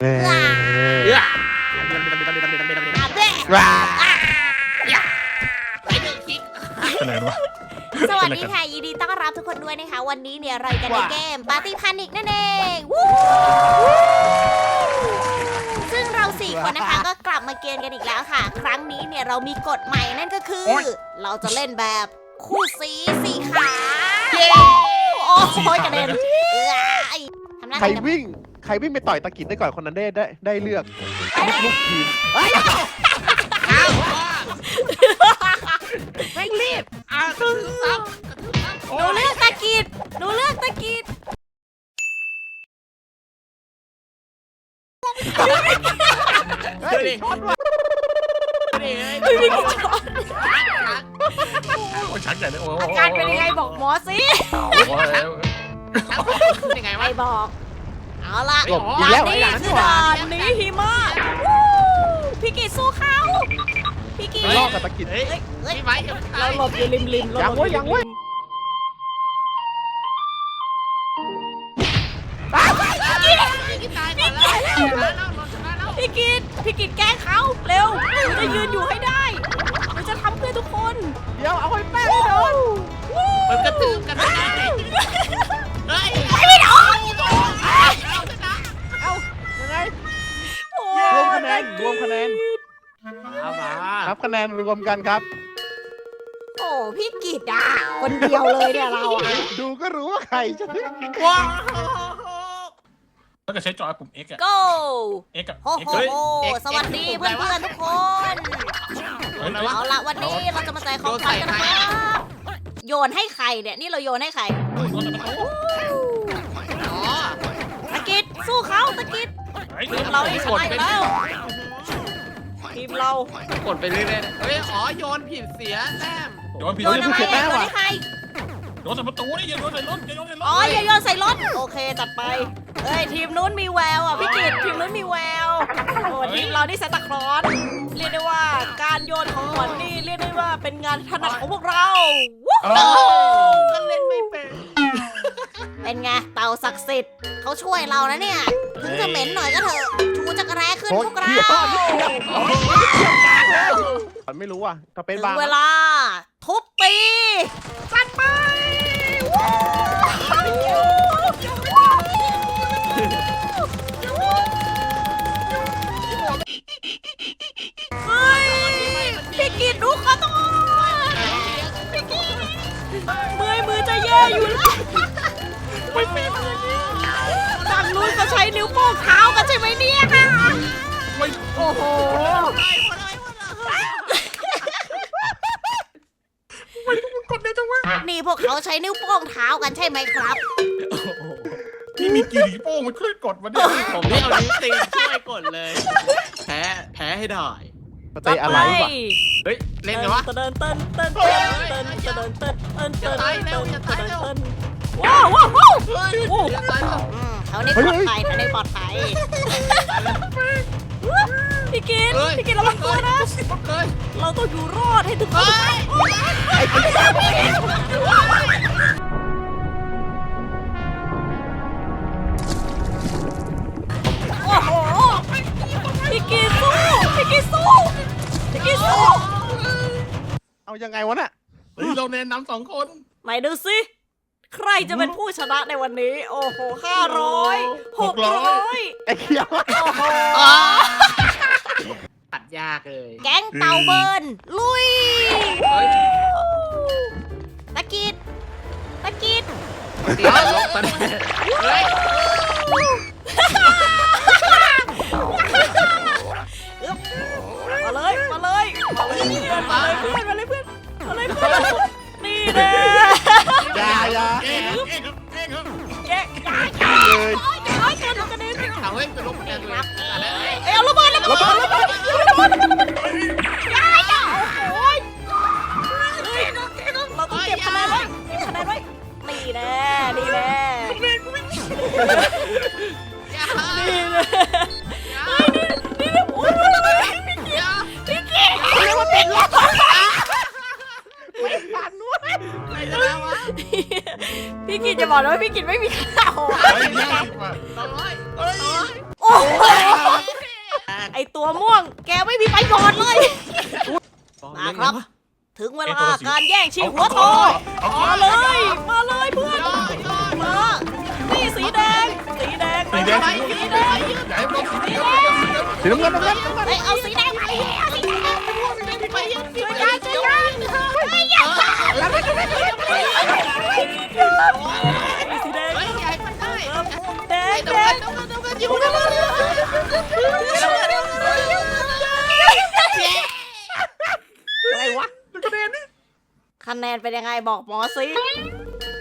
เอ้ยเอื้ออาเบ้ว้าไอ้หนึ่งคิกเป็นไรวะ สวัสดีค่ะยินดีต้อนรับทุกคนด้วยนะคะ วันนี้เนี่ยเราอยู่กันในเกมปาร์ตี้พานิกนั่นเองวู้ซึ่งเราสี่คนนะคะก็กลับมาเกมกันอีกแล้วค่ะ ครั้งนี้เนี่ยเรามีกฎใหม่นั่นก็คือ เราจะเล่นแบบคู่สีสี่ขาโอ้ยกระเด็นเอ้ยทำหน้าใครที่วิ่ง ใครวิ่งไปต่อยตะกิดได้ก่อนคนนั้นได้ได้ได้เลือกลูกทีมเอ้ยอ้าวไม่รีบอะคือซ้ำหนูเลือกตะกิดหนูเลือกตะกิดเฮ้ยช็อตว่ะนี่เอ้ยไม่มีกิจกรโอ้ยชักใหญ่เลยโอ้อาการเป็นยังไงบอกหมอสิโอ้ย ยังไงวะไม่บอก เอาละหลบอีกแล้วนี่ไอ้หลานคืนี่อหว่า ด่านนี้หิมะวู้พี่กิดสู้เขาพี่กิดลอกกับตะกิด เฮ้ยเฮ้ยเฮ้ยพี่ไม้ยังไม่ตายเราหลบอยู่ริมริมยังเว้ยยังเว้ย ครับคะแนนรวมกันครับ โอ้พี่กิดอะ คนเดียวเลยเนี่ยเราอะดูก็รู้ว่าใครใช่ไหมว้าวแล้วก็ใช้จอยปุ่ม X อะ go X กับ โอ้ X โหกับสวัสดีเพื่อนๆทุกคน เฮ้ยเอาละวันนี้เราจะมาแจกของขวัญกันนะครับโยนให้ใครเนี่ย นี่เราโยนให้ใครอ๋อตะกิดสู้เขาตะกิด เฮ้ยทีมเรานี่ชนะอยู่แล้ว ทีมเรากดไปเรื่อยๆเฮ้ยอ๋อโยนผิดเสียแต้มโยนผิดโยนอะไรอะโยนให้ใครโยนใส่ประตูนี่อย่าโยนใส่รถอย่าโยนใส่รถอ๋ออย่าโยนใส่รถโอเคจัดไปเอ้ยทีมนู้นมีแววอะพี่กิตทีมนู้นมีแววโอ้ทีมเรานี่เซนตาคลอสเรียกได้ว่าการโยนของขวัญนี่เรียกได้ว่าเป็นงานถนัดของพวกเราวู้เอฮู้อก็เล่นไม่เป็นเป็นไงเต่าศักดิ์สิทธิ์เขาช่วยเรานะเนี่ยถึงจะเหม็นหน่อยก็เถอะ ชูจักรแร้ขึ้นโอ้ยพวกเราเดี๋ยวไม่รู้อะก็เป็นถึงบางเวลา ทุบตี จัดไปวู้เนี่พวกเขาใช้นิ้วโป้งเท้ากันใช่ไหมครับ นี่มีกี่โป้งมันขึ้นกดมาเนี่ยผมนี่เอานิ้วตีช่วยกดเลย แพ้แพ้ให้ได้สเตย์อะไรวะเฮ้ยเล่นไงวะเต้นเต้นเต้นเต้นเต้นเต้นเต้นเต้นเต้นอย่าตายเร็วอย่าตายเร็วว้าวว้าวว้าวเฮ้ยอย่าตายแล้วอืมเขาได้ปลอดภัยเขาได้ปลอดภัย พี่กินเฮ้ยพี่กินระวังตัวนะ เฮ้ยเราต้องอยู่รอดให้ถึงคนเฮ้ยโอ้โหพี่กินสู้พี่กินสู้พี่กินสู้เอายังไงวะน่ะเฮ้ยเราแนะนำสองคนไหนดูสิใครจะเป็นผู้ชนะในวันนี้ โอ้โหห้าร้อยหกร้อยไอ้เขียวโอ้โห ตัดยากเลยแก๊งเต่าเบิร์นลุยเฮ้ยตะกิดตะกิดเดี๋ยวลบไปเฮ้ยมาเลยมาเลยมาเลยเพื่อนมาเลยเพื่อนมาเลยเพื่อนมาเลยเพื่อนนี่แน่อยาอยาเอ๊ะเอ๊ะเอ๊ะเอ๊ะแก๊งย้ายย้ายเลยย้ายกันกระเด็นเอาเฮ้ยไปลบคะแนนเลยอะไรเอ้ยเอาระเบิดระเบิดระเบิดระเบิด ระเบิดระเบิดระเบิดย้ายย้ายโอ้ยเราต้องเก็บคะแนนไว้เก็บคะแนนไว้นี่แน่นี่แน่นี่แน่เฮ้ยนี่นี่นี่โอ้ยพี่เกียร์พี่เกียร์เรียกว่าเป็นรถผ่านนู้นใครชนะวะพี่กินจะบอกนะว่าพี่กินไม่มีข้าวเฮ้ยยากว่ะสองร้อยร้อยโอ้โห อตัวม่วง แกไม่มีประโยชน์เลย มาครับ ถึงเวลาการแย่งชิงหัวทองมาเลย มาเลยเพื่อน มา นี่สีแดง สีแดงสีแดงไปสีแดงอย่าให้มันสีแดงสีน้ำเงินน้ำเงินเฮ้ยเอาสีแดงไปเอาสีแดงไปช่วยกันช่วยกันเฮ้ยอย่าแล้วไม่ช่วยกันสีแดงเฮ้ยใหญ่มันได้แดงแดงอยู่กันเลย อะไรวะ คะแนนเป็นยังไงบอกหมอสิ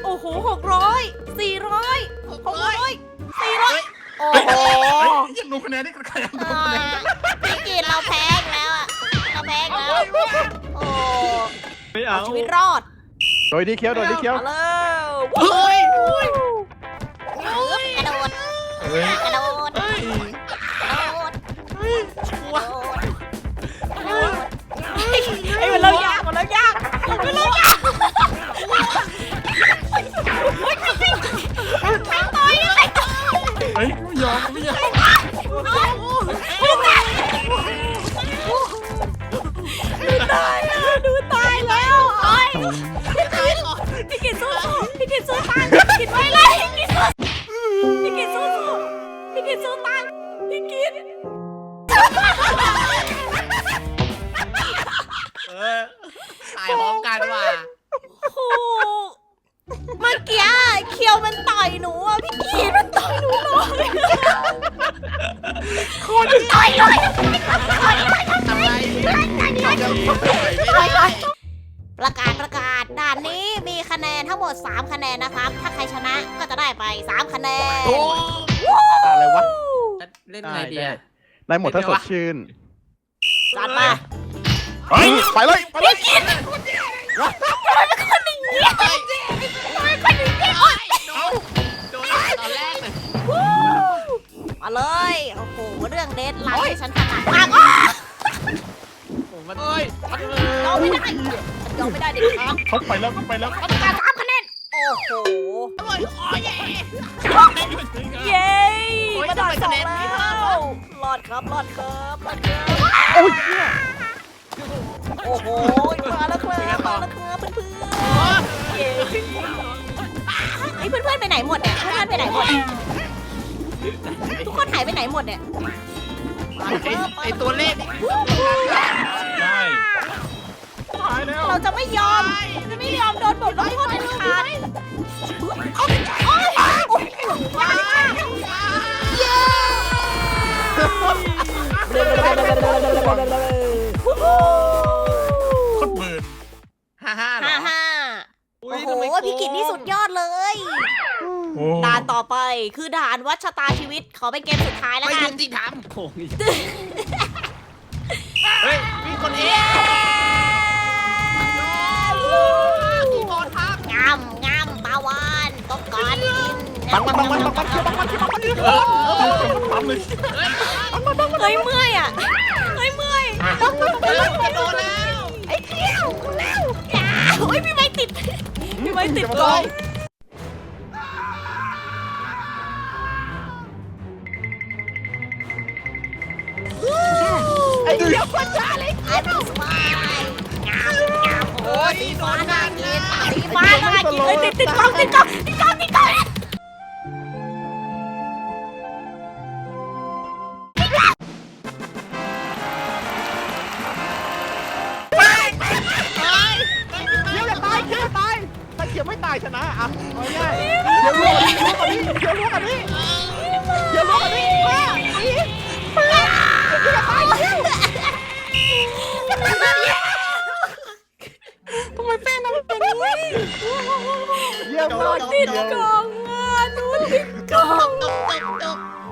โอ้โหหกร้อยสี่ร้อยหกร้อยสี่ร้อยโอ้โหเฮ้ยยังดูคะแนนนี่คะแนนดูอ่าคะแนนพี่กินเราแพ้อีกแล้วอะเราแพ้อีกแล้วโอ้ไม่เอาชีวิตรอดโดยดีเคี้ยวโดยดีเคี้ยวมาแล้วเฮ้ยกระโดดเฮ้ยกระโดดกระโดดกระโดด เริ่มยากไม่ต่อยไม่ต่อยเฮ้ยไม่ยอมไม่ยอมตายแล้วดูตายแล้วโอ้ยพี่กินสู้ๆพี่กินสู้ตังพี่กินไม่เลยพี่กินสู้พี่กินสู้ๆพี่กินสู้ตังพี่กินเออ ตายพร้อมกันว่ะโอ้โหเมื่อกี้เคียวมันต่อยหนูอะพี่กินมันต่อยหนูเลยโคตรต่อยเลยทำไรไม่ได้ประกาศประกาศด่านนี้มีคะแนนทั้งหมด 3 คะแนนนะครับ ถ้าใครชนะก็จะได้ไป 3 คะแนนโอ้อะไรวะเล่นไงดีอะได้หมดถ้าสดชื่นจัดมา เฮ้ยไปเลยไปเลยโดนตอนแรกเลยมาเลย โอ้โห เรื่องเดทไลน์ที่ฉันถนัดมากอ้าผมมันเฮ้ยยอมไม่ได้ยอมไม่ได้เด็ดขาดเขาไปแล้วเขาไปแล้วประกาศสามคะแนน โอ้โหโอ้ยโอ้ยเย้มาได้สองแล้วรอดครับรอดครับรอดครับโอ้ยเนี่ย โอ้โหมาแล้วครับมาแล้วครับเพื่อนๆเย้เฮ้ยเพื่อนๆไปไหนหมดเนี่ยเพื่อนๆไปไหนหมดทุกคนหายไปไหนหมดเนี่ยมาแล้วครับไอตัวเลขนี่ได้ตายแล้วเราจะไม่ยอมจะไม่ยอมโดนบทลงโทษเด็ดขาดโอ้ยโอ้ยว้าวเย้ ต่อไป คือด่านวัดชะตาชีวิต ขอเป็นเกมสุดท้ายแล้วไม่กัยุน ติธรรมโอ้ยเฮ้ยมีคนเองมีคนทักงามงามปลาวานต้องการกินบังมันบังมันบังมันเคี้ยวบังมันเคี้ยวบังมันเคี้ยวเออปั๊มเลยเฮ้ยเมื่อยอะเฮ้ยเมื่อยเออกระโดดแล้วไอ้เที่ยวแล้วอย่าเฮ้ยพี่ไม้ติดพี่ไม้ติดกล้อ ไอ้เหี้ยพันยาเลยไอ้พี่สบายงามงามโอ้ยสีฟ้าน่ากินสีฟ้าน่ากินเฮ้ยติดติดกล้องติดกล้องติดกล้องติดกล้องเคี้ยวอย่าตายเคี้ยวอย่าตายถ้าเคี้ยวไม่ตายชนะอะเอาง่ายๆเคี้ยวรู้กว่านี้เคี้ยวรู้กว่านี้เคี้ยวรู้กว่านี้มาอีมาเคี้ยวอย่าตายเคี้ยว ทำไมแป้งมันเป็นอย่างนี้เยี่ยมมากติดกล้องอะหนูติดกล้อง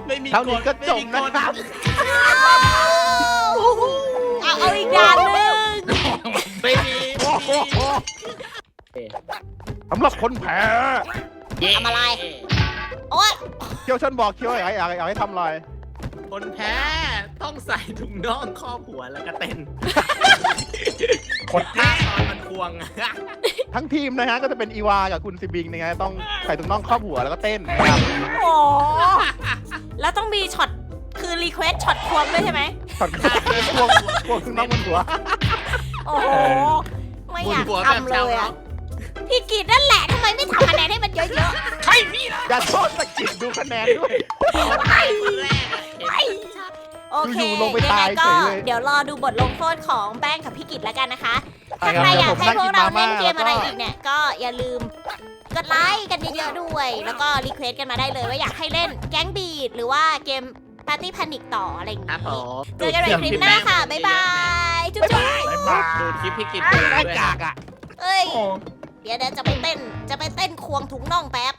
ไม่มีเท่านี้ก็จบนะครับ เอาเอาอีกด่านหนึ่งไม่มีสำหรับคนแพ้ทำอะไร โอ๊ย เคียวฉันบอกเคียวไอยากให้อยากให้อยากให้ทำอะไร คนแพ้ต้องใส่ถุงน่องครอบหัวแล้วก็เต้นกดท่าตอนมันควงอะทั้งทีมนะฮะก็จะเป็นอีวากับคุณซิบิงนะฮะต้องใส่ถุงน่องครอบหัวแล้วก็เต้นนะครับโอ้แล้วต้องมีช็อตคือรีเควสช็อตควงด้วยใช่ไหมช็อตควงควงขึ้นน้องบนหัว โอ้โหไม่อยากบนหัวแบบทำเลชาวยอะพี่กิดนั่นแหละทำไมไม่ทำคะแนนให้มันเยอะใช่พี่นะอย่าโทษสกิดดูคะแนนด้วยใช่คนแรกอะเห็นๆ โอเคอยู่ๆลงไปยังไงตายก็เฉยเลย เดี๋ยวรอดูบทลงโทษของแป้งกับพี่กิดแล้วกันนะคะ ถ้าครับใครอยากผมให้พวกเรานั่เล่งนกินมาม่าเกมอะไรแล้วก็อีกเนี่ย ก็อย่าลืมกดไลค์กันเยอะๆด้วย แล้วก็รีเควสกันมาได้เลยว่าอยากให้เล่นแก๊งบีดหรือว่าเกมปาร์ตี้แพนิคต่ออะไรอย่างครับผนี้มเจอกันใหม่คลิปหน้าค่ะ บ๊ายบาย จุ๊บจุ๊บบ๊ายบายดูคลิปพี่กินได้ด้วยกากอะเอ้ยโอ้เดี๋ยวเดี๋ยวจะไปเต้น จะไปเต้นควงถุงน่องแป๊บ